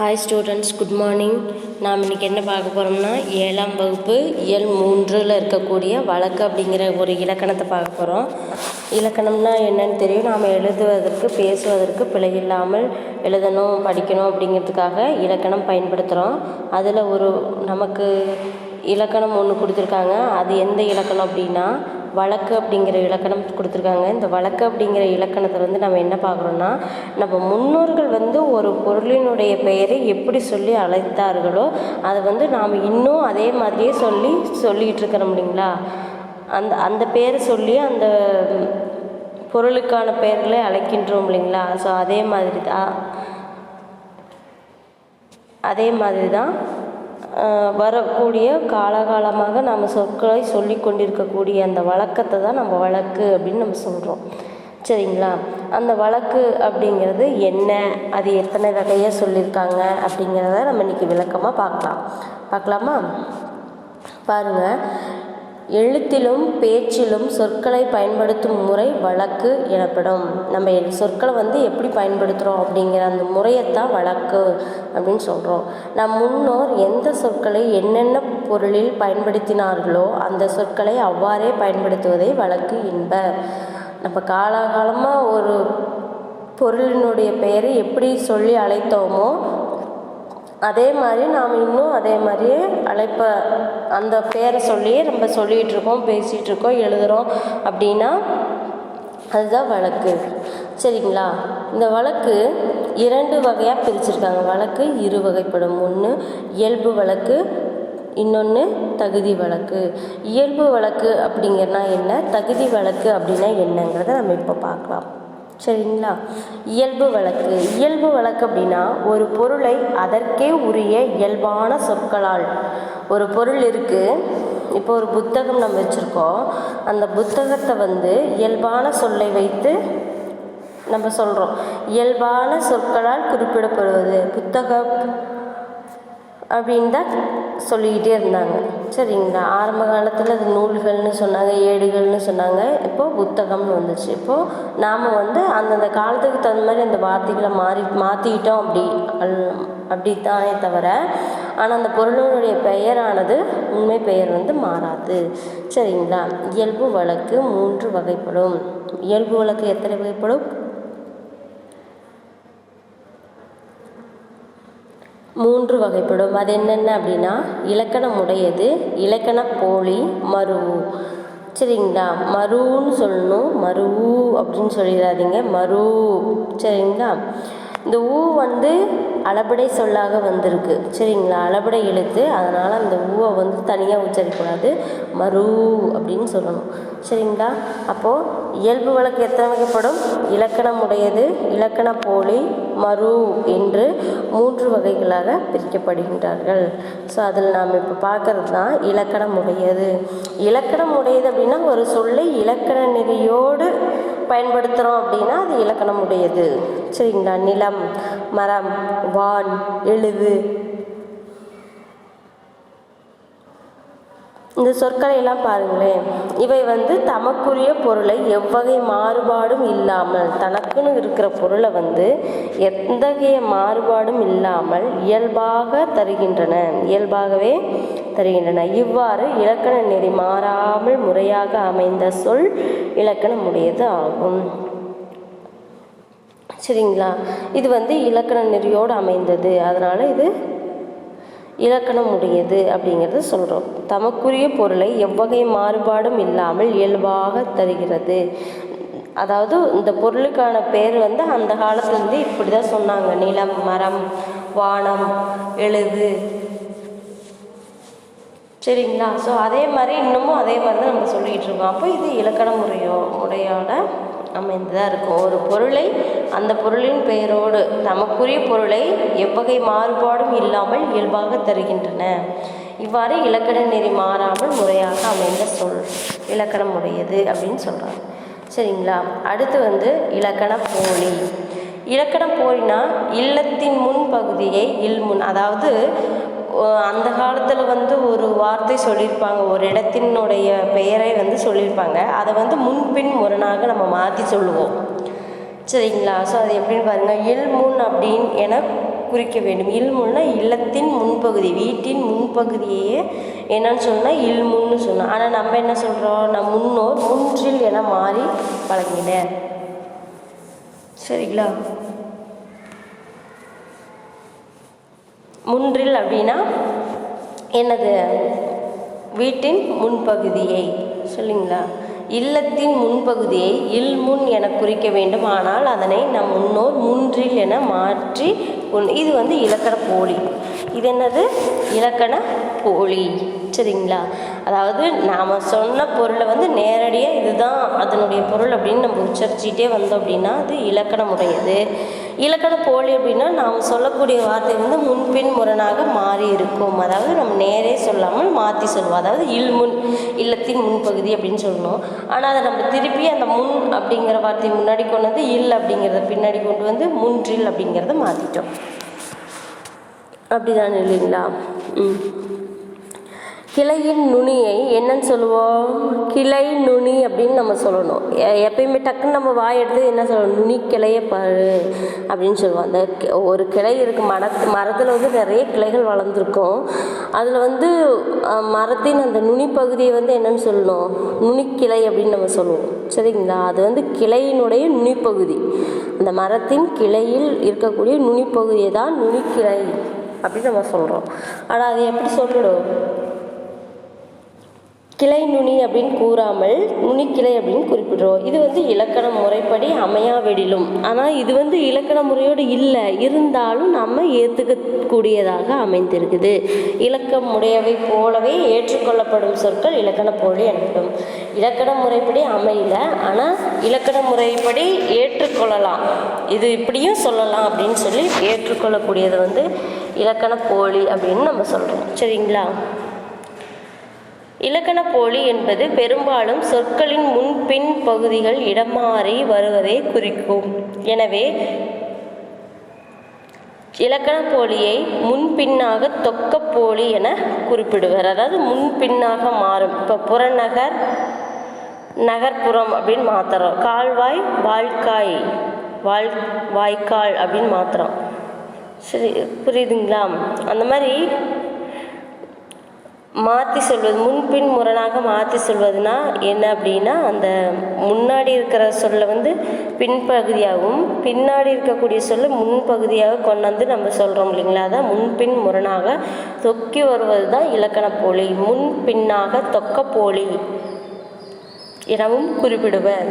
Hi students good morning நாம் இன்றைக்கி என்ன பார்க்க போகிறோம்னா ஏழாம் வகுப்பு இயல் மூன்றில் இருக்கக்கூடிய வழக்கு அப்படிங்கிற ஒரு இலக்கணத்தை பார்க்க போகிறோம் இலக்கணம்னா என்னன்னு தெரியும். நாம் எழுதுவதற்கு பேசுவதற்கு பிழை இல்லாமல் எழுதணும் படிக்கணும் அப்படிங்கிறதுக்காக இலக்கணம் பயன்படுத்துகிறோம் அதில் ஒரு நமக்கு இலக்கணம் ஒன்று கொடுத்துருக்காங்க. அது எந்த இலக்கணம் அப்படின்னா வழக்கு அப்படிங்கிற இலக்கணம் கொடுத்துருக்காங்க. இந்த வழக்கு அப்படிங்கிற இலக்கணத்தில் வந்து நம்ம என்ன பார்க்குறோன்னா நம்ம முன்னோர்கள் வந்து ஒரு பொருளினுடைய பெயரை எப்படி சொல்லி அழைத்தார்களோ அதை வந்து நாம் இன்னும் அதே மாதிரியே சொல்லி சொல்லிகிட்டு இருக்கிறோம் இல்லைங்களா? அந்த அந்த பேரை சொல்லி அந்த பொருளுக்கான பெயர்களை அழைக்கின்றோம் இல்லைங்களா? ஸோ அதே மாதிரி தான் அதே மாதிரி தான் வரக்கூடிய காலகாலமாக நாம் சொற்களை சொல்லி கொண்டிருக்கக்கூடிய அந்த வழக்கத்தை தான் நம்ம வழக்கு அப்படின்னு நம்ம சொல்கிறோம் சரிங்களா? அந்த வழக்கு அப்படிங்கிறது என்ன? அது எத்தனை வகையாக சொல்லியிருக்காங்க அப்படிங்கிறத நம்ம இன்றைக்கி விளக்கமாக பார்க்கலாம். பார்க்கலாமா? பாருங்கள் எழுத்திலும் பேச்சிலும் சொற்களை பயன்படுத்தும் முறை வழக்கு எனப்படும். நம்ம சொற்களை வந்து எப்படி பயன்படுத்துகிறோம் அப்படிங்கிற அந்த முறையைத்தான் வழக்கு. அப்படின்னு சொல்கிறோம் நம் முன்னோர் எந்த சொற்களை என்னென்ன பொருளில் பயன்படுத்தினார்களோ அந்த சொற்களை அவ்வாறே பயன்படுத்துவதை வழக்கு இன்ப. நம்ம காலாகாலமாக ஒரு பொருளினுடைய பெயரை எப்படி சொல்லி அழைத்தோமோ அதே மாதிரி நாம் இன்னும் அதே மாதிரியே அழைப்ப அந்த பேரை சொல்லியே நம்ம சொல்லிகிட்டு இருக்கோம் பேசிகிட்டு இருக்கோம் எழுதுகிறோம் அப்படின்னா அதுதான் வழக்கு. சரிங்களா? இந்த வழக்கு இரண்டு வகையாக பிரிச்சிருக்காங்க. வழக்கு இரு வகைப்படும். ஒன்று இயல்பு வழக்கு இன்னொன்று தகுதி வழக்கு. இயல்பு வழக்கு அப்படிங்கிறனா என்ன? தகுதி வழக்கு அப்படின்னா என்னங்கிறத நம்ம இப்போ பார்க்கலாம். சரிங்களா? இயல்பு வழக்கு. இயல்பு வழக்கு அப்படின்னா ஒரு பொருளை அதற்கே உரிய இயல்பான சொற்களால். ஒரு பொருள் இருக்குது இப்போ ஒரு புத்தகம் நம்ம வச்சுருக்கோம். அந்த புத்தகத்தை வந்து இயல்பான சொல்லை வைத்து நம்ம சொல்கிறோம் இயல்பான சொற்களால் குறிப்பிடப்படுவது. புத்தகம் அப்படின்னு தான் சொல்லிக்கிட்டே இருந்தாங்க. சரிங்களா? ஆரம்ப காலத்தில் அது நூல்கள்னு சொன்னாங்க ஏடுகள்னு சொன்னாங்க. இப்போது புத்தகம்னு வந்துச்சு. இப்போது நாம் வந்து அந்தந்த காலத்துக்கு தகுந்த மாதிரி அந்த வார்த்தைகளை மாறி மாற்றிக்கிட்டோம் அப்படி அல்- அப்படித்தானே தவிர ஆனால் அந்த பொருளினுடைய பெயரானது உண்மை பெயர் வந்து மாறாது. சரிங்களா? இயல்பு வழக்கு மூன்று வகைப்படும். இயல்பு வழக்கு எத்தனை வகைப்படும்? மூன்று வகைப்படும். அது என்னென்ன அப்படின்னா இலக்கணம் உடையது இலக்கண போலி மருவு. சரிங்களா? மருன்னு சொல்லணும். மருவு அப்படின்னு சொல்லிடாதீங்க. மரு சரிங்களா? இந்த ஊ வந்து அளபடை சொல்லாக வந்திருக்கு. சரிங்களா? அளபடை எழுத்து. அதனால் அந்த ஊவை வந்து தனியாக உச்சரிக்கக்கூடாது. மரு அப்படின்னு சொல்லணும். சரிங்களா? அப்போது இயல்பு வழக்கு எத்தனை வகைப்படும் இலக்கணம் உடையது இலக்கண போலி மரு என்று மூன்று வகைகளாக பிரிக்கப்படுகின்றார்கள். ஸோ அதில் நாம் இப்போ பார்க்கறது தான் இலக்கணம் உடையது இலக்கணம் உடையது அப்படின்னா ஒரு சொல்லை இலக்கண நெறியோடு பயன்படுத்துகிறோம் அப்படின்னா அது இலக்கணம் உடையது சரிங்களா? நிலம் மரம் வான் எழுது. இந்த சொற்களை எல்லாம் பாருங்களேன். இவை வந்து தமக்குரிய பொருளை எவ்வகை மாறுபாடும் இல்லாமல் தனக்குன்னு இருக்கிற பொருளை வந்து எத்தகைய மாறுபாடும் இல்லாமல் இயல்பாக தருகின்றன. இயல்பாகவே தருகின்றன. இவ்வாறு இலக்கண நெறி மாறாமல் முறையாக அமைந்த சொல் இலக்கணமுடையது ஆகும். சரிங்களா? இது வந்து இலக்கண நெறியோடு அமைந்தது. அதனால் இது இலக்கணம் உடையது அப்படிங்கிறத சொல்கிறோம் தமக்குரிய பொருளை எவ்வகை மாறுபாடும் இல்லாமல் இயல்பாக தருகிறது. அதாவது இந்த பொருளுக்கான பேர் வந்து அந்த காலத்துலேருந்து இப்படி தான் சொன்னாங்க. நிலம் மரம் வானம் எழுது சரிங்களா? ஸோ அதே மாதிரி இன்னமும் அதே மாதிரி தான் நம்ம சொல்லிகிட்டு இருக்கோம். அப்போ இது இலக்கண முறையோ முறையோட அமைந்ததாக இருக்கும். ஒரு பொருளை அந்த பொருளின் பெயரோடு நமக்குரிய பொருளை எவ்வகை மாறுபாடும் இல்லாமல் இயல்பாக தருகின்றன. இவ்வாறு இலக்கண நெறி மாறாமல் முறையாக அமைந்த சொல் இலக்கணம் உடையது அப்படின்னு சொல்கிறாங்க சரிங்களா? அடுத்து வந்து இலக்கண போலி. இலக்கண போலினா இல்லத்தின் முன் பகுதியை இல்முன் அதாவது அந்த காலத்தில் வந்து ஒரு வார்த்தை சொல்லியிருப்பாங்க. ஒரு இடத்தினுடைய பெயரை வந்து சொல்லியிருப்பாங்க. அதை வந்து முன்பின் முரணாக நம்ம மாற்றி சொல்லுவோம். சரிங்களா? ஸோ அது எப்படின்னு பாருங்கள் இல் முன் அப்படின்னு என குறிக்க வேண்டும். இல்முன்னா இல்லத்தின் முன்பகுதி வீட்டின் முன்பகுதியே என்னன்னு சொன்னால் இல்முன்னு சொன்னோம் ஆனால் நம்ம என்ன சொல்கிறோம் நம் முன்னோர் முன்றில் என மாறி வழங்கினர் சரிங்களா? முன்றில் அப்படின்னா எனது வீட்டின் முன்பகுதியை. சொல்லுங்களா? இல்லத்தின் முன்பகுதியை இல் முன் என குறிக்க வேண்டும். ஆனால் அதனை நம் முன்னோர் முன்றில் என மாற்றி கொண்டு இது வந்து இலக்கண போலி. இது என்னது? இலக்கண போலி. சரிங்களா? அதாவது நாம் சொன்ன பொருளை வந்து நேரடியாக இதுதான் அதனுடைய பொருள் அப்படின்னு நம்ம உச்சரிச்சுட்டே வந்தோம் அப்படின்னா அது இலக்கண முறை அது இலக்கண போலி அப்படின்னா நாம் சொல்லக்கூடிய வார்த்தை வந்து முன்பின் முரணாக மாறி இருக்கும் அதாவது நம்ம நேரே சொல்லாமல் மாற்றி சொல்லுவோம். அதாவது இல் முன் இல்லத்தின் முன்பகுதி அப்படின்னு சொல்லணும் ஆனால் அதை நம்ம திருப்பி அந்த முன் அப்படிங்கிற வார்த்தையை முன்னாடி கொண்டு வந்து இல் அப்படிங்கிறத பின்னாடி கொண்டு வந்து முன்றில் அப்படிங்கிறத மாற்றிட்டோம் அப்படிதான் இல்லைங்களா? ம். கிளையின் நுனியை என்னன்னு சொல்லுவோம்? கிளை நுனி அப்படின்னு நம்ம சொல்லணும். எ- எப்பயுமே டக்குன்னு நம்ம வாய் எடுத்து என்ன சொல்லணும்? நுனி கிளையை பாரு அப்படின்னு சொல்லுவோம். அந்த ஒரு கிளை இருக்கு. மரத்து மரத்தில் வந்து நிறைய கிளைகள் வளர்ந்துருக்கும். அதில் வந்து மரத்தின் அந்த நுனி பகுதியை வந்து என்னன்னு சொல்லணும்? நுனிக்கிளை அப்படின்னு நம்ம சொல்லுவோம். சரிங்களா? அது வந்து கிளையினுடைய நுனிப்பகுதி அந்த மரத்தின் கிளையில் இருக்கக்கூடிய நுனிப்பகுதியை தான் நுனிக்கிளை அப்படின்னு நம்ம சொல்கிறோம் ஆனால் அது எப்படி சொல்லிடும்? கிளை நுனி அப்படின்னு கூறாமல் நுனிக்கிளை அப்படின்னு குறிப்பிடுறோம். இது வந்து இலக்கண முறைப்படி அமையாவிடிலும். ஆனால் இது வந்து இலக்கண முறையோடு இல்லை. இருந்தாலும் நம்ம ஏற்றுக்கக்கூடியதாக அமைந்திருக்குது. இலக்கம் உடையவை போலவே ஏற்றுக்கொள்ளப்படும் சொற்கள் இலக்கண போலி எனப்படும். இலக்கண முறைப்படி அமையல. ஆனால் இலக்கண முறைப்படி ஏற்றுக்கொள்ளலாம். இது இப்படியும் சொல்லலாம் அப்படின்னு சொல்லி ஏற்றுக்கொள்ளக்கூடியது வந்து இலக்கண போலி அப்படின்னு நம்ம சொல்கிறோம் சரிங்களா? இலக்கண போலி என்பது பெரும்பாலும் சொற்களின் முன்பின் பகுதிகள் இடமாறி வருவதை குறிக்கும். எனவே இலக்கண போலியை முன்பின்னாக தொக்கப்போலி என குறிப்பிடுவர். அதாவது முன்பின்னாக மாறும். இப்போ புறநகர் நகர்ப்புறம் அப்படின்னு மாத்துறோம். கால்வாய் வாழ்க்காய் வாழ் வாய்க்கால் அப்படின்னு மாத்துறோம். சரி புரியுதுங்களா? அந்த மாதிரி மாற்றி சொல்வது முன்பின் முரணாக மாற்றி சொல்வதுனா என்ன அப்படின்னா அந்த முன்னாடி இருக்கிற சொல்லை வந்து பின்பகுதியாகவும் பின்னாடி இருக்கக்கூடிய சொல்லை முன்பகுதியாக கொண்டு வந்து நம்ம சொல்கிறோம் இல்லைங்களா? அதான் முன்பின் முரணாக தொக்கி வருவது தான் இலக்கண போலி. முன் பின்னாக தொக்க போலி எனவும் குறிப்பிடுவர்.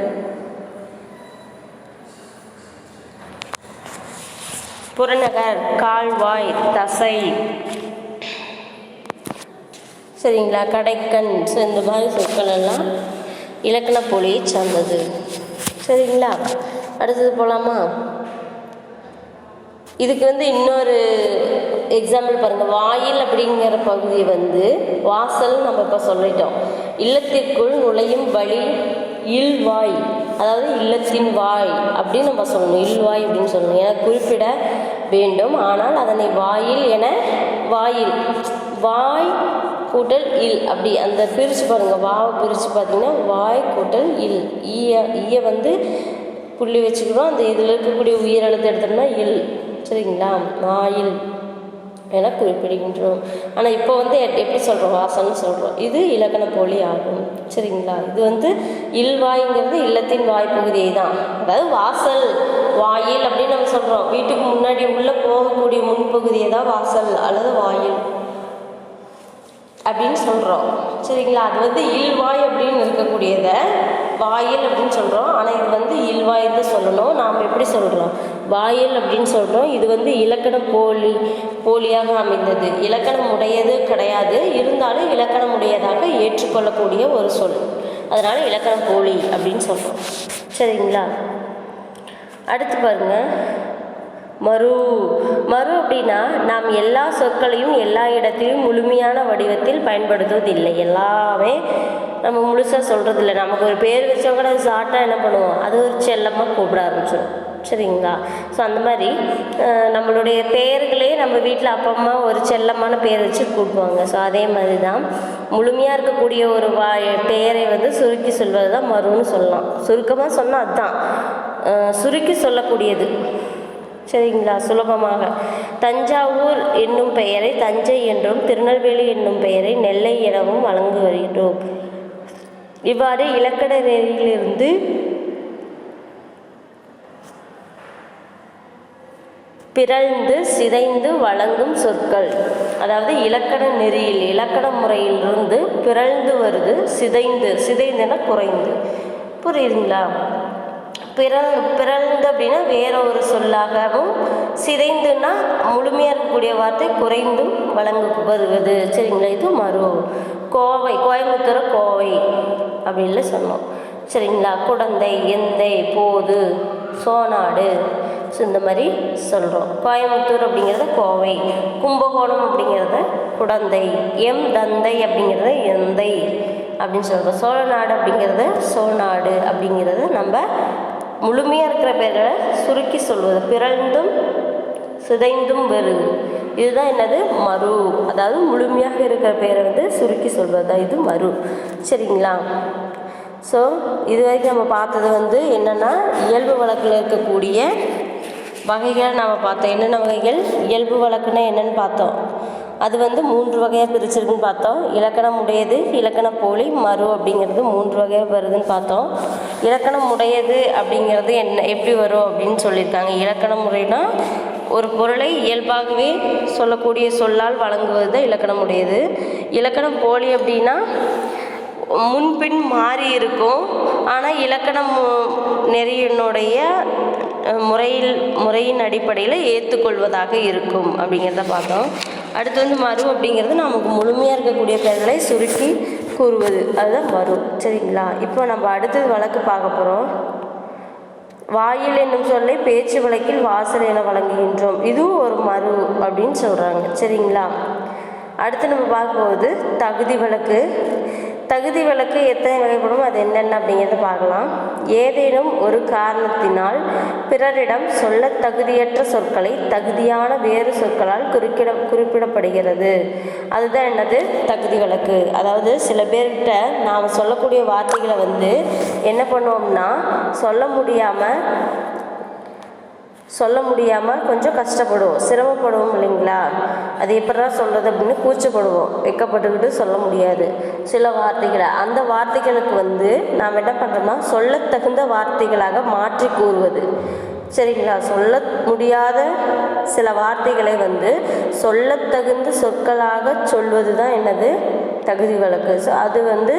புறநகர் கால்வாய் தசை. சரிங்களா? கடைக்கண் ஸோ இந்த மாதிரி சொற்கள் எல்லாம் இலக்கண போலியை சார்ந்தது. சரிங்களா? அடுத்தது போகலாமா இதுக்கு வந்து இன்னொரு எக்ஸாம்பிள் பாருங்கள் வாயில் அப்படிங்கிற பகுதி வந்து வாசல் நம்ம இப்போ சொல்லிட்டோம். இல்லத்திற்குள் நுழையும் வழி இல்வாய். அதாவது இல்லத்தின் வாய் அப்படின்னு நம்ம சொல்லணும். இல்வாய் அப்படின்னு சொல்லணும். என குறிப்பிட வேண்டும். ஆனால் அதனை வாயில் என வாயில். வாய் கூட்டல் இல். அப்படி அந்த பிரித்து பாருங்கள் வாவை பிரித்து பார்த்தீங்கன்னா வாய் கூட்டல் இல். ஈய ஈய வந்து புள்ளி வச்சுக்கிறோம். அந்த இதில் இருக்கக்கூடிய உயிரெழுத்து எடுத்தோம்னா இல். சரிங்களா? மாயில் என குறிப்பிடுகின்றோம். ஆனால் இப்போ வந்து எப்படி சொல்கிறோம் வாசல்னு சொல்கிறோம் இது இலக்கண போலி ஆகும். சரிங்களா? இது வந்து இல்வாய்ங்கிறது இல்லத்தின் வாய்ப்பகுதியை தான் அதாவது வாசல் வாயில் அப்படின்னு நம்ம சொல்கிறோம் வீட்டுக்கு முன்னாடி உள்ளே போகக்கூடிய முன்பகுதியை தான் வாசல் அல்லது வாயில். அப்படின்னு சொல்கிறோம் சரிங்களா? அது வந்து இல்வாய் அப்படின்னு இருக்கக்கூடியதை வாயில் அப்படின்னு சொல்கிறோம் ஆனால் இது வந்து இல்வாய்ன்னு சொல்லணும். நாம் எப்படி சொல்கிறோம் வாயில் அப்படின்னு சொல்கிறோம் இது வந்து இலக்கண போலி போலியாக அமைந்தது. இலக்கணம் உடையது கிடையாது. இருந்தாலும் இலக்கணம் உடையதாக ஏற்றுக்கொள்ளக்கூடிய ஒரு சொல். அதனால் இலக்கணம் போலி அப்படின்னு சொல்கிறோம் சரிங்களா? அடுத்து பாருங்கள் மறு. மறு அப்படின்னா நாம் எல்லா சொற்களையும் எல்லா இடத்திலும் முழுமையான வடிவத்தில் பயன்படுத்துவதில்லை. எல்லாமே நம்ம முழுசாக சொல்கிறதில்ல நமக்கு ஒரு பேர் வச்சவங்க கூட ஷார்ட்டாக என்ன பண்ணுவோம்? அது ஒரு செல்லமாக கூப்பிட ஆரம்பிச்சிடும் சரிங்களா? ஸோ அந்த மாதிரி நம்மளுடைய பெயர்களே நம்ம வீட்டில் அப்பா அம்மா ஒரு செல்லமான பேர் வச்சு கூப்பிடுவாங்க. ஸோ அதே மாதிரி தான் முழுமையாக இருக்கக்கூடிய ஒரு வா பெயரை வந்து சுருக்கி சொல்வது தான் மறுன்னு சொல்லலாம். சுருக்கமாக சொன்னால் அதுதான் சுருக்கி சொல்லக்கூடியது. சரிங்களா? சுலபமாக. தஞ்சாவூர் என்னும் பெயரை தஞ்சை என்றும் திருநெல்வேலி என்னும் பெயரை நெல்லை எனவும் வழங்கி வருகிறோம் இவ்வாறு இலக்கண நெறியிலிருந்து பிறழ்ந்து சிதைந்து வழங்கும் சொற்கள். அதாவது இலக்கண நெறியில் இலக்கண முறையிலிருந்து பிறழ்ந்து வருது சிதைந்து சிதைந்துன்னா குறைந்து. புரியுதுங்களா? பிறல் பிறழ்ந்து அப்படின்னா வேற ஒரு சொல்லாகவும் சிதைந்துன்னா முழுமையாக இருக்கக்கூடிய வார்த்தை குறைந்தும் வழங்க வருவது சரிங்களா? இது மறு கோவை கோயம்புத்தூர் கோவை அப்படின்னு சொன்னோம். சரிங்களா? குடந்தை எந்தை போது சோனாடு. ஸோ இந்த மாதிரி சொல்கிறோம் கோயம்புத்தூர் அப்படிங்கிறத கோவை. கும்பகோணம் அப்படிங்கிறத குடந்தை. எம் தந்தை அப்படிங்கிறத எந்தை அப்படின்னு சொல்கிறோம் சோழநாடு அப்படிங்கிறத சோநாடு அப்படிங்கிறத நம்ம முழுமையாக இருக்கிற பெயர்களை சுருக்கி சொல்வது. பிறழ்ந்தும் சிதைந்தும் வருது. இதுதான் என்னது? மறு. அதாவது முழுமையாக இருக்கிற பேரை வந்து சுருக்கி சொல்வது தான் இது மறு. சரிங்களா? ஸோ இது வரைக்கும் நம்ம பார்த்தது வந்து என்னென்னா இயல்பு வழக்கில் இருக்கக்கூடிய வகைகளை நாம் பார்த்தோம். என்னென்ன வகைகள்? இயல்பு வழக்குன்னா என்னென்னு பார்த்தோம். அது வந்து மூன்று வகையாக பிரிச்சிருக்குன்னு பார்த்தோம். இலக்கணம் உடையது இலக்கண போலி மறு அப்படிங்கிறது மூன்று வகையாக வருதுன்னு பார்த்தோம். இலக்கணம் உடையது அப்படிங்கிறது என்ன எப்படி வரும் அப்படின்னு சொல்லியிருக்காங்க. இலக்கண முறைனா ஒரு பொருளை இயல்பாகவே சொல்லக்கூடிய சொல்லால் வழங்குவது தான் இலக்கணம் உடையது. இலக்கணம் போலி அப்படின்னா முன்பின் மாறி இருக்கும். ஆனால் இலக்கணம் நெறியினுடைய முறையில் முறையின் அடிப்படையில் ஏற்றுக்கொள்வதாக இருக்கும் அப்படிங்கிறத பார்த்தோம். அடுத்து வந்து மறு அப்படிங்கிறது நமக்கு முழுமையாக இருக்கக்கூடிய பெயர்களை சுருக்கி கூறுவது. அதுதான் மறு சரிங்களா? இப்போ நம்ம அடுத்தது வழக்கு பார்க்க போகிறோம் வாயில் என்னும் சொல்லை பேச்சு வழக்கில் வாசல் என வழங்குகின்றோம். இதுவும் ஒரு மறு அப்படின்னு சொல்கிறாங்க சரிங்களா? அடுத்து நம்ம பார்க்கும்போது தகுதி வழக்கு. தகுதி வழக்கு எத்தனை வகைப்படும் அது என்னென்ன அப்படிங்கிறத பார்க்கலாம். ஏதேனும் ஒரு காரணத்தினால் பிறரிடம் சொல்ல தகுதியற்ற சொற்களை தகுதியான வேறு சொற்களால் குறிப்பிட குறிப்பிடப்படுகிறது. அதுதான் என்னது? தகுதி வழக்கு அதாவது சில பேர்கிட்ட நாம் சொல்லக்கூடிய வார்த்தைகளை வந்து என்ன பண்ணுவோம்னா சொல்ல முடியாமல் சொல்ல முடியாமல் கொஞ்சம் கஷ்டப்படுவோம். சிரமப்படுவோம் இல்லைங்களா? அது எப்படா சொல்கிறது அப்படின்னு கூச்சப்படுவோம். வெக்கப்பட்டுக்கிட்டு சொல்ல முடியாது. சில வார்த்தைகளை அந்த வார்த்தைகளுக்கு வந்து நாம் என்ன பண்ணுறோம்னா சொல்லத்தகுந்த வார்த்தைகளாக மாற்றி கூறுவது. சரிங்களா? சொல்ல முடியாத சில வார்த்தைகளை வந்து சொல்லத்தகுந்த சொற்களாக சொல்வது தான் என்னது? தகுதி வழக்கு ஸோ அது வந்து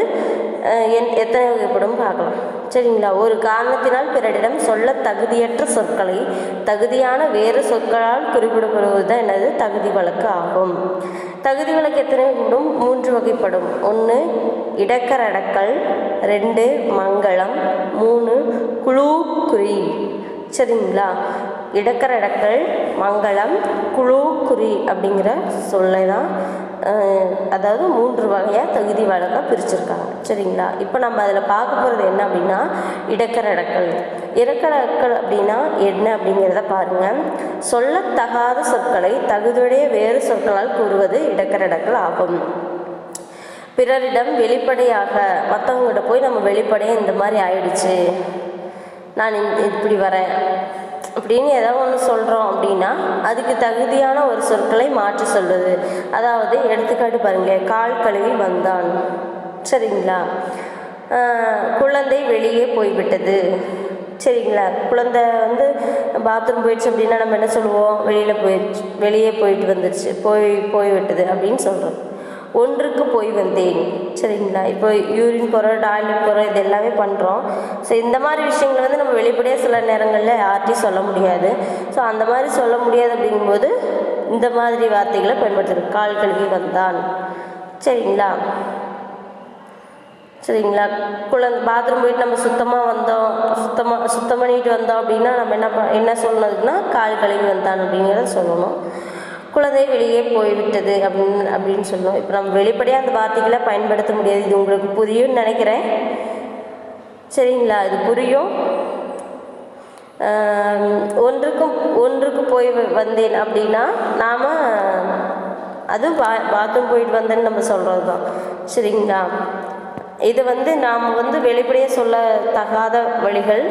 என் எத்தனை வகைப்படும் பார்க்கலாம். சரிங்களா? ஒரு காரணத்தினால் பிறரிடம் சொல்ல தகுதியற்ற சொற்களை தகுதியான வேறு சொற்களால் குறிப்பிடப்படுவது தான் எனது தகுதி வழக்கு ஆகும். தகுதி வழக்கு எத்தனை வகைப்படும்? மூன்று வகைப்படும். ஒன்று இடக்கரடக்கல் ரெண்டு மங்களம். மூணு குழு குறி. சரிங்களா? இடக்கரடக்கல் மங்களம் குழு குறி அப்படிங்கிற சொல்லை தான் அதாவது மூன்று வகையாக தகுதி வழக்காக பிரிச்சிருக்காங்க. சரிங்களா? இப்போ நம்ம அதில் பார்க்க போகிறது என்ன அப்படின்னா இடக்கரடக்கல் இடக்கரடக்கல் அப்படின்னா என்ன அப்படிங்கிறத பாருங்கள் சொல்லத்தகாத சொற்களை தகுதியுடைய வேறு சொற்களால் கூறுவது இடக்கரடக்கல் ஆகும். பிறரிடம் வெளிப்படையாக மற்றவங்ககிட்ட போய் நம்ம வெளிப்படையாக இந்த மாதிரி ஆயிடுச்சு. நான் இப்படி வரேன். அப்படின்னு ஏதோ ஒன்று சொல்கிறோம் அப்படின்னா அதுக்கு தகுதியான ஒரு சொற்களை மாற்றி சொல்வது. அதாவது எடுத்துக்காட்டு பாருங்கள் கால் கழுவி வந்தான். சரிங்களா? குழந்தை வெளியே போய்விட்டது. சரிங்களா? குழந்தை வந்து பாத்ரூம் போயிடுச்சு அப்படின்னா நம்ம என்ன சொல்லுவோம்? வெளியில் போயிடுச்சு வெளியே போயிட்டு வந்துடுச்சு போய் போய்விட்டது அப்படின்னு சொல்கிறோம் ஒன்றுக்கு போய் வந்தேன். சரிங்களா? இப்போ யூரின் போகிறோம் டாய்லெட் போகிறோம் இது எல்லாமே பண்ணுறோம் ஸோ இந்த மாதிரி விஷயங்கள் வந்து நம்ம வெளிப்படையாக சில நேரங்களில் யார்ட்டையும் சொல்ல முடியாது. ஸோ அந்த மாதிரி சொல்ல முடியாது அப்படிங்கும்போது இந்த மாதிரி வார்த்தைகளை பயன்படுத்துகிறோம் கால் கழுவி வந்தான் சரிங்களா? சரிங்களா? குழந்தை பாத்ரூம் போயிட்டு நம்ம சுத்தமாக வந்தோம். சுத்தமாக சுத்தம் பண்ணிட்டு வந்தோம் அப்படின்னா நம்ம என்ன என்ன சொல்லணுதுன்னா கால் கழுவி வந்தான் அப்படிங்கிறத சொல்லணும். குழந்தை வெளியே போய்விட்டது அப்படின்னு அப்படின்னு சொல்லணும் இப்போ நம்ம வெளிப்படையாக அந்த வார்த்தைகளை பயன்படுத்த முடியாது. இது உங்களுக்கு புரியும்னு நினைக்கிறேன். சரிங்களா? இது புரியும். ஒன்றுக்கும் ஒன்றுக்கு போய் வந்தேன் அப்படின்னா நாம் அதுவும் பா பாத்ரூம் போயிட்டு வந்தேன்னு நம்ம சொல்கிறது தான் சரிங்களா? இது வந்து நாம் வந்து வெளிப்படையாக சொல்ல தகாத வழிகள்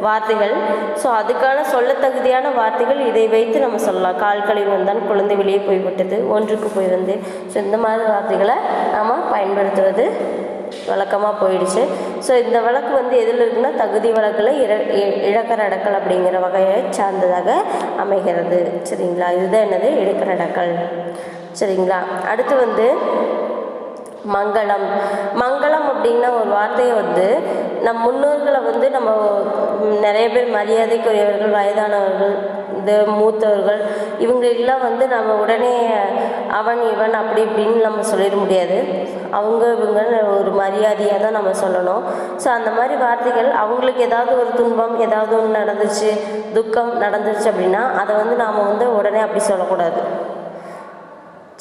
வார்த்தைகள். ஸோ அதுக்கான சொல்ல தகுதியான வார்த்தைகள் இதை வைத்து நம்ம சொல்லலாம். கால் கழிவு வந்தான் குழந்தை வெளியே போய்விட்டது ஒன்றுக்கு போய் வந்து. ஸோ இந்த மாதிரி வார்த்தைகளை நாம் பயன்படுத்துவது வழக்கமாக போயிடுச்சு. ஸோ இந்த வழக்கு வந்து எதில் இருக்குன்னா தகுதி வழக்கில் இர இ- இழக்கர அடக்கல் அப்படிங்கிற வகையை சார்ந்ததாக அமைகிறது. சரிங்களா? இதுதான் என்னது? இழக்கர அடக்கல். சரிங்களா? அடுத்து வந்து மங்களம். மங்களம் அப்படின்னா ஒரு வார்த்தையை வந்து நம் முன்னோர்களை வந்து நம்ம நிறைய பேர் மரியாதைக்குரியவர்கள் வயதானவர்கள் இந்த மூத்தவர்கள் இவங்களெல்லாம் வந்து நம்ம உடனே அவன் இவன் அப்படி இப்படின்னு நம்ம சொல்லிட முடியாது. அவங்க இவங்கன்னு ஒரு மரியாதையாக தான் நம்ம சொல்லணும். ஸோ அந்த மாதிரி வார்த்தைகள் அவங்களுக்கு ஏதாவது ஒரு துன்பம் ஏதாவது ஒன்று நடந்துச்சு துக்கம் நடந்துருச்சு அப்படின்னா அதை வந்து நாம் வந்து உடனே அப்படி சொல்லக்கூடாது.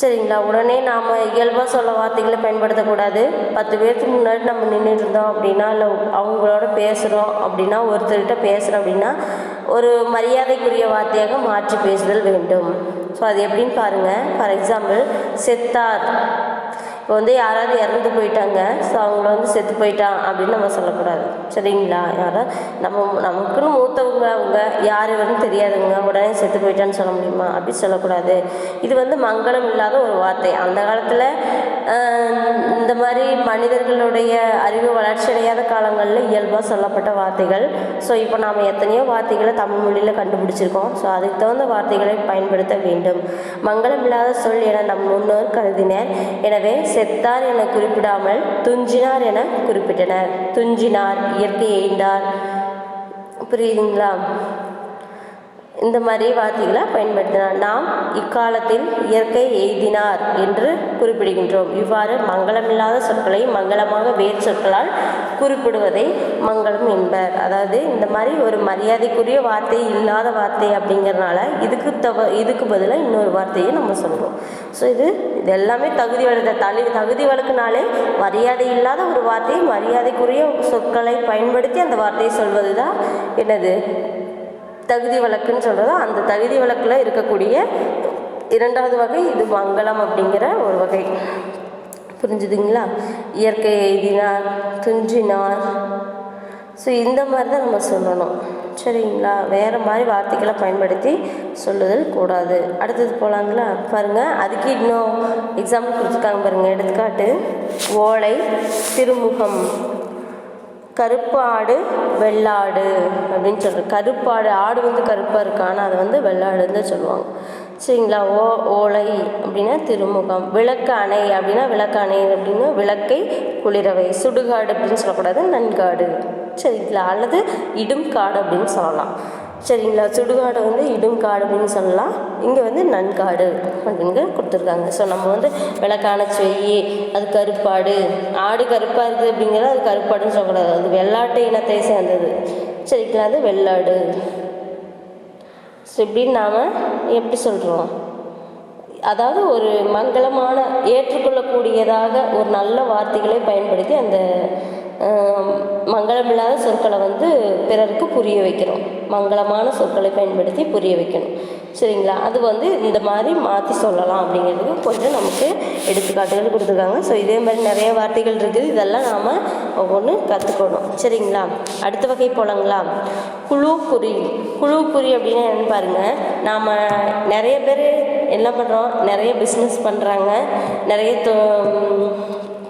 சரிங்களா? உடனே நாம் இயல்பாக சொல்ல வார்த்தைகளை பயன்படுத்தக்கூடாது. பத்து பேர்த்துக்கு முன்னாடி நம்ம நின்றுட்டு இருந்தோம் அப்படின்னா இல்லை அவங்களோட பேசுகிறோம் அப்படின்னா ஒருத்தர்கிட்ட பேசுகிறோம் அப்படின்னா ஒரு மரியாதைக்குரிய வார்த்தையாக மாற்றி பேசுதல் வேண்டும். ஸோ அது எப்படின்னு பாருங்கள் ஃபார் எக்ஸாம்பிள் செத்தார் இப்போ வந்து யாராவது இறந்து போயிட்டாங்க ஸோ அவங்கள வந்து செத்து போயிட்டான் அப்படின்னு நம்ம சொல்லக்கூடாது. சரிங்களா? யாராவது நம்ம நமக்குன்னு மூத்தவங்க அவங்க யார் இவருன்னு தெரியாதவங்க உடனே செத்து போயிட்டான்னு சொல்ல முடியுமா? அப்படி சொல்லக்கூடாது. இது வந்து மங்களம் இல்லாத ஒரு வார்த்தை. அந்த காலத்தில் இந்த மாதிரி மனிதர்களுடைய அறிவு வளர்ச்சி அடையாத காலங்களில் இயல்பாக சொல்லப்பட்ட வார்த்தைகள். ஸோ இப்போ நாம் எத்தனையோ வார்த்தைகளை தமிழ் மொழியில் கண்டுபிடிச்சிருக்கோம். ஸோ அதுக்கு தகுந்த வார்த்தைகளை பயன்படுத்த வேண்டும். மங்களம் இல்லாத சொல் என நம் முன்னோர் கருதினர். எனவே செத்தார் என குறிப்பிடாமல் துஞ்சினார் என குறிப்பிட்டனர். துஞ்சினார் இயற்கை எய்ந்தார் புரியுதுங்களா? இந்த மாதிரி வார்த்தைகளை பயன்படுத்தினார். நாம் இக்காலத்தில் இயற்கை எய்தினார் என்று குறிப்பிடுகின்றோம். இவ்வாறு மங்களமில்லாத சொற்களை மங்களமாக வேறு சொற்களால் குறிப்பிடுவதை மங்களம் என்பர். அதாவது இந்த மாதிரி ஒரு மரியாதைக்குரிய வார்த்தை இல்லாத வார்த்தை அப்படிங்கிறனால இதுக்கு தவ இதுக்கு பதிலாக இன்னொரு வார்த்தையை நம்ம சொல்கிறோம் ஸோ இது இது எல்லாமே தகுதி வழக்கு தலி தகுதி வழக்குனாலே மரியாதை இல்லாத ஒரு வார்த்தை மரியாதைக்குரிய சொற்களை பயன்படுத்தி அந்த வார்த்தையை சொல்வது தான் என்னது? தகுதி வழக்குன்னு சொல்கிறது அந்த தகுதி வழக்கில் இருக்கக்கூடிய இரண்டாவது வகை இது மங்களம் அப்படிங்கிற ஒரு வகை. புரிஞ்சுதுங்களா? இயற்கை எய்தினார் துஞ்சினார். ஸோ இந்த மாதிரி தான் நம்ம சொல்லணும். சரிங்களா? வேறு மாதிரி வார்த்தைகளை பயன்படுத்தி சொல்லுதல் கூடாது. அடுத்தது போகலாங்களா பாருங்கள் அதுக்கு இன்னும் எக்ஸாம்பிள் கொடுத்துருக்காங்க பாருங்கள் எடுத்துக்காட்டு ஓலை திருமுகம். கருப்பு ஆடு வெள்ளாடு அப்படின்னு சொல்கிறோம் கருப்பு ஆடு ஆடு வந்து கருப்பாக இருக்கு ஆனால் அதை வந்து வெள்ளாடுன்னு தான் சொல்லுவாங்க. சரிங்களா? ஓ ஓலை அப்படின்னா திருமுகம். விளக்கு அணை அப்படின்னா விளக்கு அணை அப்படின்னா விளக்கை குளிரவை. சுடுகாடு அப்படின்னு சொல்லக்கூடாது நன்காடு. சரிங்களா? அல்லது இடும் காடு அப்படின்னு சொல்லலாம். சரிங்களா? சுடுகாடு வந்து இடும் காடு அப்படின்னு சொல்லலாம். இங்கே வந்து நன்காடு அப்படின்னு கொடுத்துருக்காங்க. ஸோ நம்ம வந்து விளக்கான செய் அது கருப்பாடு. ஆடு கருப்பாக இருக்குது அப்படிங்கிறது அது கருப்பாடுன்னு சொல்லக்கூடாது. அது வெள்ளாட்டு இனத்தை சேர்ந்தது. சரிங்களா? அது வெள்ளாடு. ஸோ இப்படின்னு நாம் எப்படி சொல்கிறோம் அதாவது ஒரு மங்களமான ஏற்றுக்கொள்ளக்கூடியதாக ஒரு நல்ல வார்த்தைகளை பயன்படுத்தி அந்த மங்களமில்லாத சொற்களை வந்து பிறருக்கு புரிய வைக்கிறோம். மங்களமான சொற்களை பயன்படுத்தி புரிய வைக்கணும். சரிங்களா? அது வந்து இந்த மாதிரி மாற்றி சொல்லலாம் அப்படிங்கிறதுக்கு கொஞ்சம் நமக்கு எடுத்துக்காட்டுகள் கொடுத்துருக்காங்க. ஸோ இதே மாதிரி நிறைய வார்த்தைகள் இருக்குது. இதெல்லாம் நாம் ஒவ்வொன்று கற்றுக்கணும் சரிங்களா? அடுத்த வகை போலங்களா? குழு குறி. குழு குறி அப்படின்னா என்னன்னு பாருங்கள் நாம் நிறைய பேர் என்ன பண்ணுறோம் நிறைய பிஸ்னஸ் பண்ணுறாங்க நிறைய தொ-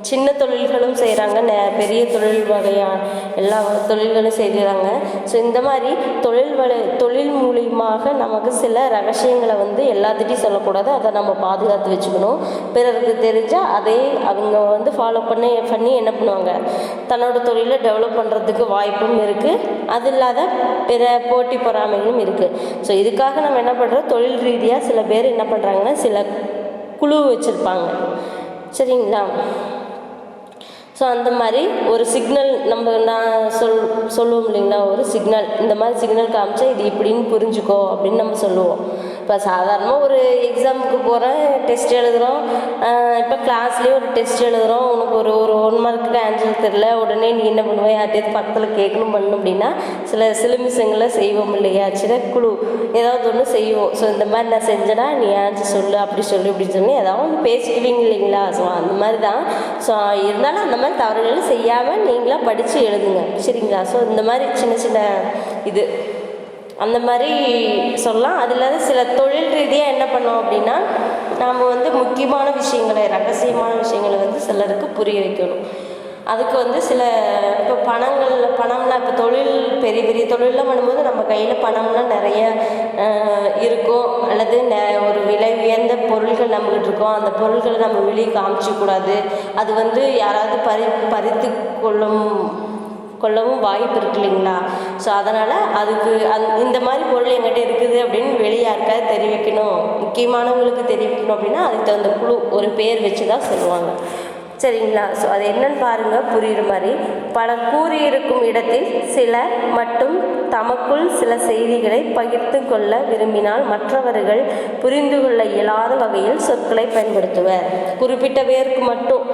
சின்ன தொழில்களும் செய்கிறாங்க நெ பெரிய தொழில் வகையான எல்லா தொழில்களும் செய்கிறாங்க. ஸோ இந்த மாதிரி தொழில் வலை தொழில் மூலியமாக நமக்கு சில ரகசியங்களை வந்து எல்லாத்திட்டையும் சொல்லக்கூடாது. அதை நம்ம பாதுகாத்து வச்சுக்கணும். பிறருக்கு தெரிஞ்சால் அதே அவங்க வந்து ஃபாலோ பண்ணி பண்ணி என்ன பண்ணுவாங்க? தன்னோட தொழிலை டெவலப் பண்ணுறதுக்கு வாய்ப்பும் இருக்குது அது இல்லாத பிற போட்டி பொறாமைகளும் இருக்குது ஸோ இதுக்காக நம்ம என்ன பண்ணுறோம் தொழில் ரீதியாக சில பேர் என்ன பண்ணுறாங்கன்னா சில குழு வச்சுருப்பாங்க. சரிங்களா? ஸோ அந்த மாதிரி ஒரு சிக்னல் நம்ம நான் சொல் சொல்லுவோம் இல்லைங்களா? ஒரு சிக்னல் இந்த மாதிரி சிக்னல் காமிச்சா இது இப்படின்னு புரிஞ்சுக்கோ அப்படின்னு நம்ம சொல்லுவோம். இப்போ சாதாரணமாக ஒரு எக்ஸாமுக்கு போகிறேன் டெஸ்ட் எழுதுகிறோம் இப்போ கிளாஸ்லேயே ஒரு டெஸ்ட் எழுதுகிறோம் உனக்கு ஒரு ஒரு ஒன் மார்க்குக்கு ஆன்சர் தெரில உடனே நீ என்ன பண்ணுவ? யார்கிட்டயாவது பக்கத்தில் கேட்கணும் பண்ணணும் அப்படின்னா சில சிலுமிசங்களை செய்வோம் இல்லையா? சின்ன குழு. ஏதாவது ஒன்று செய்வோம். ஸோ இந்த மாதிரி நான் செஞ்சேன்னா நீ ஆன்சர் சொல்லு அப்படி சொல்லு இப்படி சொல்லி ஏதாவது ஒன்று பேசிக்குவீங்க இல்லைங்களா? ஸோ அந்த மாதிரி தான். ஸோ இருந்தாலும் அந்த மாதிரி தவறுகளை செய்யாமல் நீங்களாக படித்து எழுதுங்க. சரிங்களா? ஸோ இந்த மாதிரி சின்ன சின்ன இது. அந்த மாதிரி சொல்லலாம். அதில் சில தொழில் ரீதியாக என்ன பண்ணோம் அப்படின்னா நாம் வந்து முக்கியமான விஷயங்களை ரகசியமான விஷயங்களை வந்து சிலருக்கு புரிய வைக்கணும். அதுக்கு வந்து சில இப்போ பணங்கள் பணம்லாம் இப்போ தொழில் பெரிய பெரிய தொழிலெலாம் பண்ணும்போது நம்ம கையில் பணம்லாம் நிறைய இருக்கும். அல்லது ந ஒரு விலை உயர்ந்த பொருள்கள் நம்மகிட்ட இருக்கோம். அந்த பொருள்களை நம்ம வெளியே காமிச்சிக்கூடாது அது வந்து யாராவது பறி பறித்து கொள்ளும் கொள்ளவும் வாய்ப்பு இருக்கு இல்லைங்களா? ஸோ அதனால் அதுக்கு அந் இந்த மாதிரி பொருள் எங்கிட்ட இருக்குது அப்படின்னு வெளியே யாருக்காவது தெரிவிக்கணும் முக்கியமானவங்களுக்கு தெரிவிக்கணும் அப்படின்னா அதுக்கு தகுந்த குழு ஒரு பேர் வச்சு தான் சொல்லுவாங்க. சரிங்களா? ஸோ அது என்னன்னு பாருங்கள் புரியுற மாதிரி. பலர் கூறியிருக்கும் இடத்தில் சிலர் மட்டும் தமக்குள் சில செய்திகளை பகிர்ந்து கொள்ள விரும்பினால் மற்றவர்கள் புரிந்து கொள்ள இயலாத வகையில் சொற்களை பயன்படுத்துவர். குறிப்பிட்ட பேருக்கு மட்டும்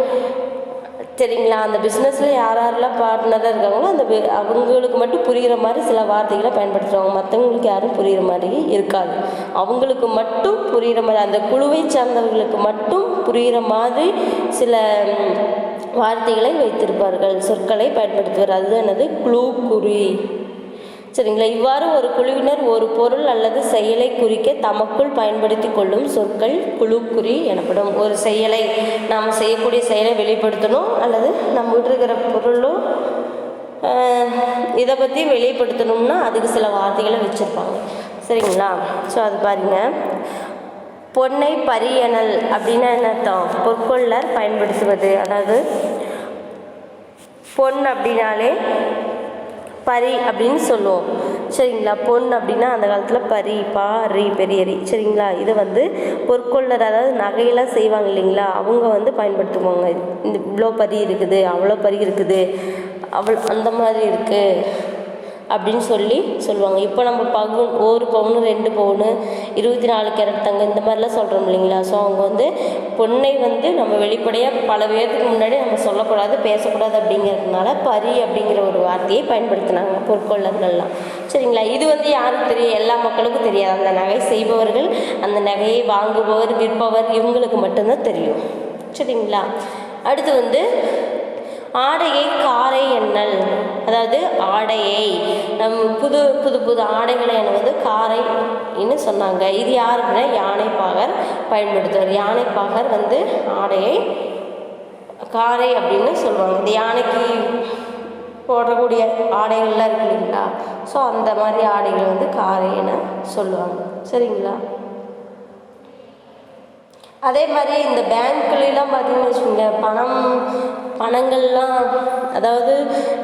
சரிங்களா அந்த பிஸ்னஸில் யார் யாரெல்லாம் பார்ட்னராக இருக்காங்களோ அந்த அவங்களுக்கு மட்டும் புரிகிற மாதிரி சில வார்த்தைகளை பயன்படுத்துவாங்க மற்றவங்களுக்கு யாரும் புரிகிற மாதிரி இருக்காது. அவங்களுக்கு மட்டும் புரிகிற மாதிரி அந்த குழுவை சார்ந்தவர்களுக்கு மட்டும் புரிகிற மாதிரி சில வார்த்தைகளை வைத்திருப்பார்கள். சொற்களை பயன்படுத்துவார் அதுதான் என்னது? குழு குறி. சரிங்களா? இவ்வாறு ஒரு குழுவினர் ஒரு பொருள் அல்லது செயலை குறிக்க தமக்குள் பயன்படுத்தி கொள்ளும் சொற்கள் குழுக்குறி எனப்படும். ஒரு செயலை நாம் செய்யக்கூடிய செயலை வெளிப்படுத்தணும் அல்லது நம்ம இருக்கிற பொருளும் இதை பற்றி வெளிப்படுத்தணும்னா அதுக்கு சில வார்த்தைகளை வச்சுருப்பாங்க. சரிங்களா? ஸோ அது பாருங்க. பொன்னை பரியணல் அப்படின்னா என்ன அர்த்தம் பொற்கொள்ளர் பயன்படுத்துவது. அதாவது பொன் அப்படின்னாலே பரி அப்படின்னு சொல்லுவோம். சரிங்களா? பொன் அப்படின்னா அந்த காலத்தில் பரி பா ரி சரிங்களா? இது வந்து பொற்கொள்ளர் அதாவது நகையெல்லாம் செய்வாங்க இல்லைங்களா? அவங்க வந்து பயன்படுத்துவாங்க. இந்த இவ்வளோ பரி இருக்குது அவ்வளோ பரி இருக்குது அவ்வளோ அந்த மாதிரி இருக்குது அப்படின்னு சொல்லி சொல்லுவாங்க. இப்போ நம்ம பவுன் ஒரு பவுனு ரெண்டு பவுனு இருபத்தி நாலு கேரட் தங்க இந்த மாதிரிலாம் சொல்கிறோம் இல்லைங்களா? ஸோ அவங்க வந்து பொண்ணை வந்து நம்ம வெளிப்படையாக பல பேர்த்துக்கு முன்னாடி நம்ம சொல்லக்கூடாது பேசக்கூடாது அப்படிங்கிறதுனால பரி அப்படிங்கிற ஒரு வார்த்தையை பயன்படுத்தினாங்க பொற்கொள்ளர்கள்லாம். சரிங்களா? இது வந்து யாருக்கு தெரியும் எல்லா மக்களுக்கும் தெரியாது. அந்த நகை செய்பவர்கள் அந்த நகையை வாங்குபவர் விற்பவர் இவங்களுக்கு மட்டும்தான் தெரியும். சரிங்களா? அடுத்து வந்து ஆடையை காரை எண்ணல். அதாவது ஆடையை. நம் புது புது புது ஆடைகளை எண்ணுவது காரை இன்னு சொன்னாங்க. இது யார் அப்படின்னா யானைப்பாகர் பயன்படுத்துவார். யானைப்பாகர் வந்து ஆடையை காரை அப்படின்னு சொல்லுவாங்க. இந்த யானைக்கு போடக்கூடிய ஆடைகள்லாம் இருக்கு இல்லைங்களா? ஸோ அந்த மாதிரி ஆடைகள் வந்து காரை என சொல்லுவாங்க. சரிங்களா? அதே மாதிரி இந்த பேங்க்லாம் பார்த்தீங்கன்னு வச்சுக்கோங்க பணம் பணங்கள்லாம் அதாவது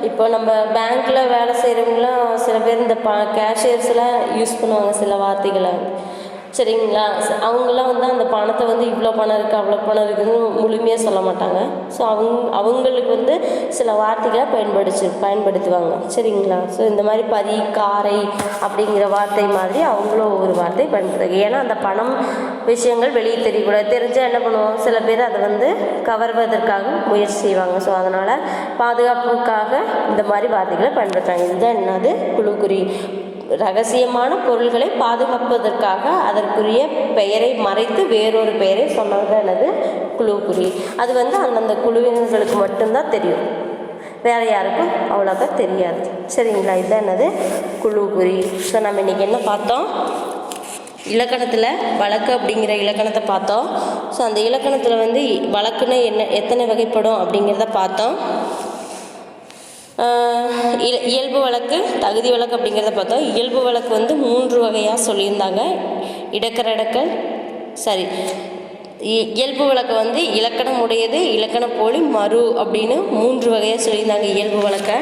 இப்போ நம்ம பேங்க்கில் வேலை செய்கிறவங்களாம் சில பேர் இந்த ப கேஷியர்ஸ்லாம் யூஸ் பண்ணுவாங்க சில வார்த்தைகளை. சரிங்களா? அவங்களாம் வந்து அந்த பணத்தை வந்து இவ்வளோ பணம் இருக்குது அவ்வளோ பணம் இருக்குதுன்னு முழுமையாக சொல்ல மாட்டாங்க. ஸோ அவங்க அவங்களுக்கு வந்து சில வார்த்தைகளை பயன்படுத்தி பயன்படுத்துவாங்க. சரிங்களா? ஸோ இந்த மாதிரி பரி காரை அப்படிங்கிற வார்த்தை மாதிரி அவங்களும் ஒரு வார்த்தை பயன்படுத்துவாங்க. ஏன்னா அந்த பணம் விஷயங்கள் வெளியே தெரியக்கூடாது. தெரிஞ்சால் என்ன பண்ணுவோம்? சில பேர் அதை வந்து கவர்வதற்காக முயற்சி செய்வாங்க. ஸோ அதனால் பாதுகாப்புக்காக இந்த மாதிரி வார்த்தைகளை பயன்படுத்துறாங்க. இதுதான் என்னது? குழுக்குறி ரகசியமான பொருள்களை பாதுகாப்பதற்காக அதற்குரிய பெயரை மறைத்து வேறொரு பெயரை சொன்னது எனது குழு குறி அது வந்து அந்தந்த குழுவினர்களுக்கு மட்டும்தான் தெரியும். வேற யாருக்கும் அவ்வளோக்கா தெரியாது. சரிங்களா? இதுதான் என்னது குழு குறி ஸோ நம்ம இன்றைக்கி என்ன பார்த்தோம்? இலக்கணத்தில் வழக்கு அப்படிங்கிற இலக்கணத்தை பார்த்தோம். ஸோ அந்த இலக்கணத்தில் வந்து வழக்குன்னு என்ன எத்தனை வகைப்படும் அப்படிங்கிறத பார்த்தோம். இயல்பு வழக்கு தகுதி வழக்கு அப்படிங்கிறத பார்த்தோம். இயல்பு வழக்கு வந்து மூன்று வகையாக சொல்லியிருந்தாங்க. இடக்கரடக்கல் சரி. இ- இயல்பு வழக்கு வந்து இலக்கணம் உடையது இலக்கண போலி மறு அப்படின்னு மூன்று வகையாக சொல்லியிருந்தாங்க இயல்பு வழக்கை.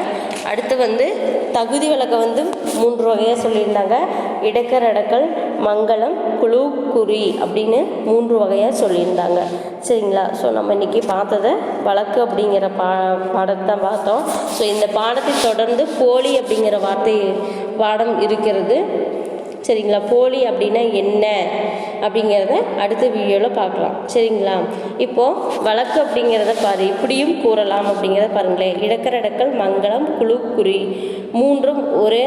அடுத்து வந்து தகுதி வழக்கை வந்து மூன்று வகையாக சொல்லியிருந்தாங்க. இடக்கரடக்கல் மங்களம் குழு குறி அப்படின்னு மூன்று வகையாக சொல்லியிருந்தாங்க. சரிங்களா? ஸோ நம்ம இன்றைக்கி பார்த்ததை வழக்கு அப்படிங்கிற பா பாடத்தை தான் பார்த்தோம். ஸோ இந்த பாடத்தை தொடர்ந்து போலி அப்படிங்கிற வார்த்தை பாடம் இருக்கிறது. சரிங்களா? போலி அப்படின்னா என்ன அப்படிங்கிறத அடுத்த வீடியோவில் பார்க்கலாம். சரிங்களா? இப்போது வழக்கு அப்படிங்கிறத பாரு. இப்படியும் கூறலாம் அப்படிங்கிறத பாருங்களேன். இடக்கரடக்கல் மங்களம் குழு குறி. மூன்றும் ஒரே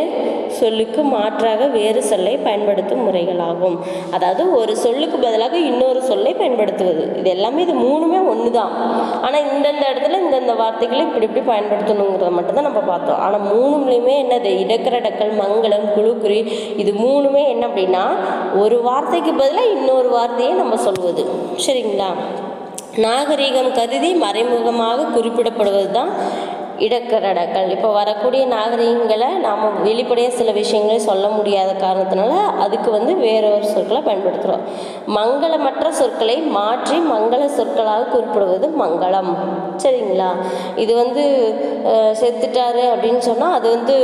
சொல்லுக்கு மாற்றாக வேறு சொல்லை பயன்படுத்தும் முறைகளாகும். அதாவது ஒரு சொல்லுக்கு பதிலாக இன்னொரு சொல்லை பயன்படுத்துவது. இது எல்லாமே இது மூணுமே ஒன்று தான் ஆனால் இந்தந்த இடத்துல இந்தந்த வார்த்தைகளை இப்படி இப்படி பயன்படுத்தணுங்கிறத மட்டும்தான் நம்ம பார்த்தோம். ஆனால் மூணுலேயுமே என்னது? இடக்கரடக்கல் மங்களம் குழுக்குறி இது மூணுமே என்ன அப்படின்னா ஒரு வார்த்தைக்கு பதிலாக இன்னொரு வார்த்தையை நம்ம சொல்வது. சரிங்களா? நாகரீகம் கருதி மறைமுகமாக குறிப்பிடப்படுவது தான் இடக்கரடக்கல். இப்போ வரக்கூடிய நாகரிகங்களை நாம் வெளிப்படையாக சில விஷயங்களை சொல்ல முடியாத காரணத்தினால அதுக்கு வந்து வேற ஒரு சொற்களை பயன்படுத்துகிறோம் மங்களமற்ற சொற்களை மாற்றி மங்கள சொற்களாக குறிப்பிடுவது மங்களம். சரிங்களா? இது வந்து செத்துட்டாரு அப்படின்னு சொன்னால் அது வந்து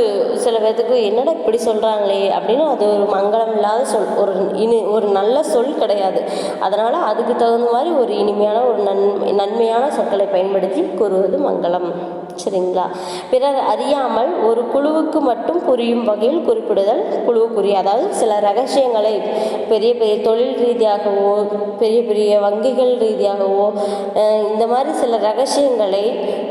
சில பேர்த்துக்கு என்னடா இப்படி சொல்கிறாங்களே அப்படின்னு அது ஒரு மங்களம் இல்லாத சொல் ஒரு இனி ஒரு நல்ல சொல் கிடையாது. அதனால் அதுக்கு தகுந்த மாதிரி ஒரு இனிமையான ஒரு நன் நன்மையான சொற்களை பயன்படுத்தி கூறுவது மங்களம். சரிங்களா பிறர் அறியாமல் ஒரு குழுவுக்கு மட்டும் புரியும் வகையில் குறிப்பிடுதல் குழுவுக்குரிய அதாவது சில ரகசியங்களை பெரிய பெரிய தொழில் ரீதியாகவோ பெரிய பெரிய வங்கிகள் ரீதியாகவோ இந்த மாதிரி சில ரகசியங்களை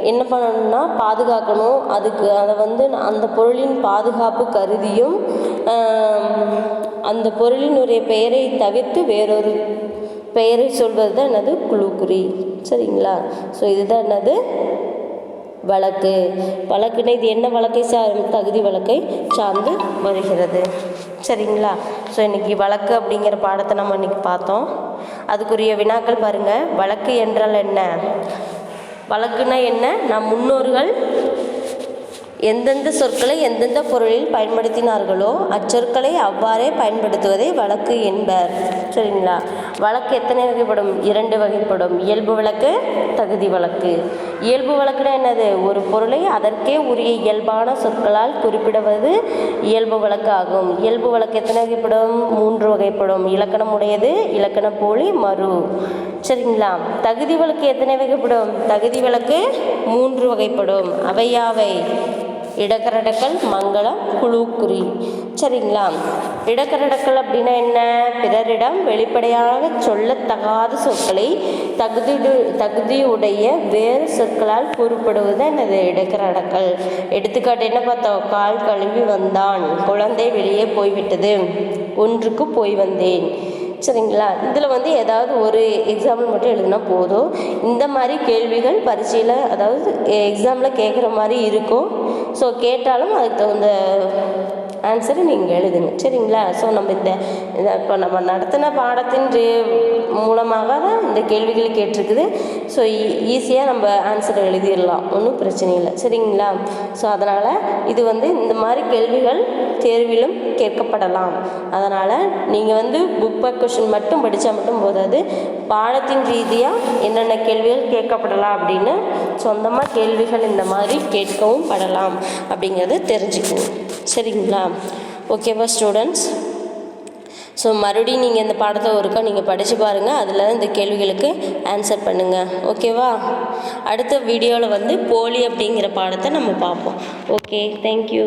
என்ன பண்ணணும்னா பாதுகாக்கணும். அதுக்கு அதை வந்து அந்த பொருளின் பாதுகாப்பு கருதியும் அந்த பொருளினுடைய பெயரை தவிர்த்து வேறொரு பெயரை சொல்வது தான் என்னது? குழுக்குறி சரிங்களா? ஸோ இதுதான் என்னது? வழக்கு. வழக்குன்னா இது என்ன வழக்கை சார் தகுதி வழக்கை சார்ந்து வருகிறது. சரிங்களா? ஸோ இன்றைக்கி வழக்கு அப்படிங்கிற பாடத்தை நம்ம இன்றைக்கி பார்த்தோம். அதுக்குரிய வினாக்கள் பாருங்கள் வழக்கு என்றால் என்ன? வழக்குனா என்ன? நம் முன்னோர்கள் எந்தெந்த சொற்களை எந்தெந்த பொருளில் பயன்படுத்தினார்களோ அச்சொற்களை அவ்வாறே பயன்படுத்துவதை வழக்கு என்பர். சரிங்களா? வழக்கு எத்தனை வகைப்படும்? இரண்டு வகைப்படும். இயல்பு வழக்கு தகுதி வழக்கு. இயல்பு வழக்குனா என்னது? ஒரு பொருளை அதற்கே உரிய இயல்பான சொற்களால் குறிப்பிடுவது இயல்பு வழக்கு ஆகும் இயல்பு வழக்கு எத்தனை வகைப்படும்? மூன்று வகைப்படும். இலக்கணம் உடையது இலக்கண போலி மறு. சரிங்களா? தகுதி வழக்கு எத்தனை வகைப்படும்? தகுதி வழக்கு மூன்று வகைப்படும். அவை யாவை? இடக்கரடக்கல் மங்களம் குழுக்குறி. சரிங்களா? இடக்கரடக்கல் அப்படின்னா என்ன? பிறரிடம் வெளிப்படையாக சொல்லத்தகாத சொற்களை தகுதி தகுதியுடைய வேறு சொற்களால் கூறப்படுவது எனது இடக்கரடக்கல். எடுத்துக்காட்டு என்ன பார்த்தோம்? கால் கழுவி வந்தான். குழந்தை வெளியே போய்விட்டது. ஒன்றுக்கு போய் வந்தேன். சரிங்களா? இதில் வந்து ஏதாவது ஒரு எக்ஸாம்பிள் மட்டும் எழுதினா போதும். இந்த மாதிரி கேள்விகள் பரீட்சையில் அதாவது எக்ஸாமில் கேட்குற மாதிரி இருக்கும். ஸோ கேட்டாலும் அதுக்கு தகுந்த ஆன்சரை நீங்கள் எழுதுங்க. சரிங்களா? ஸோ நம்ம இந்த இப்போ நம்ம நடத்தின பாடத்தின் ரே- மூலமாக தான் இந்த கேள்விகள் கேட்டிருக்குது. ஸோ ஈஸியாக e, நம்ம ஆன்சரை எழுதிடலாம். ஒன்றும் பிரச்சனை இல்லை. சரிங்களா? ஸோ அதனால் இது வந்து இந்த மாதிரி கேள்விகள் தேர்விலும் கேட்கப்படலாம். அதனால் நீங்கள் வந்து புக் பேக் கொஷின் மட்டும் படித்தா மட்டும் போதாது. பாடத்தின் ரீதியாக என்னென்ன கேள்விகள் கேட்கப்படலாம் அப்படின்னு சொந்தமாக கேள்விகள் இந்த மாதிரி கேட்கவும் படலாம். அப்படிங்கிறத தெரிஞ்சுக்கணும் சரிங்களா? ஓகேவா ஸ்டூடெண்ட்ஸ் ஸோ மறுபடியும் நீங்கள் இந்த பாடத்தை ஒருக்கா நீங்கள் படித்து பாருங்கள் அதில் இந்த கேள்விகளுக்கு ஆன்சர் பண்ணுங்கள் ஓகேவா அடுத்த வீடியோவில் வந்து போலி அப்படிங்கிற பாடத்தை நம்ம பார்ப்போம். Okay thank you